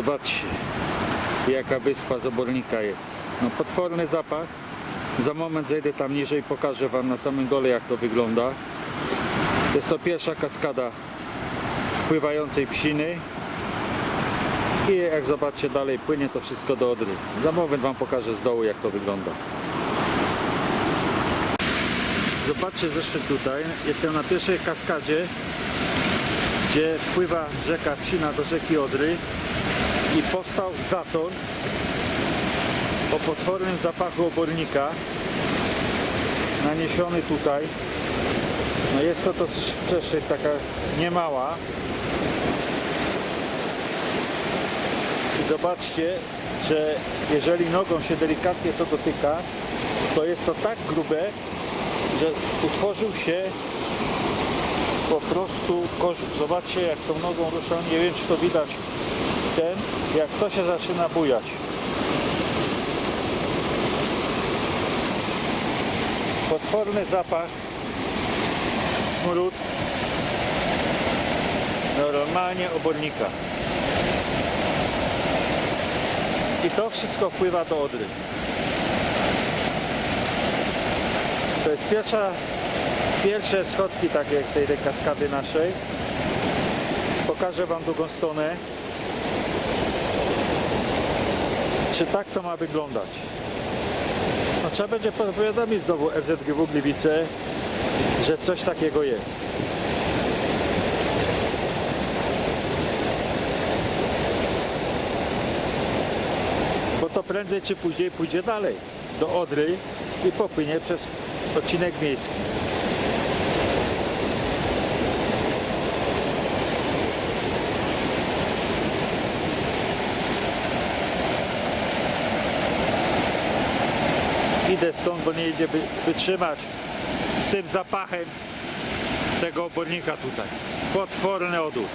Zobaczcie, jaka wyspa z obornika jest. No potworny zapach. Za moment zejdę tam niżej i pokażę Wam na samym dole jak to wygląda. Jest to pierwsza kaskada wpływającej psiny. I jak zobaczycie dalej płynie to wszystko do Odry. Za moment Wam pokażę z dołu jak to wygląda. Zobaczcie zresztą tutaj, jestem na pierwszej kaskadzie, gdzie wpływa rzeka Psina do rzeki Odry i powstał zator o potwornym zapachu obornika naniesiony tutaj. No jest to dosyć przestrzeń taka niemała. I zobaczcie, że jeżeli nogą się delikatnie to dotyka, to jest to tak grube, że utworzył się po prostu kożuch. Zobaczcie jak tą nogą ruszam, nie wiem czy to widać ten, jak to się zaczyna bujać. Potworny zapach, smród, normalnie obornika. I to wszystko wpływa do Odry. To jest pierwsza, pierwsze schodki takie jak tej, kaskady naszej. Pokażę Wam drugą stronę. Czy tak to ma wyglądać? No, trzeba będzie powiadomić znowu FZGW Gliwice, że coś takiego jest. Bo to prędzej czy później pójdzie dalej do Odry i popłynie przez odcinek miejski. Idę stąd, bo nie idzie wy- wytrzymać z tym zapachem tego obornika tutaj. Potworny odór.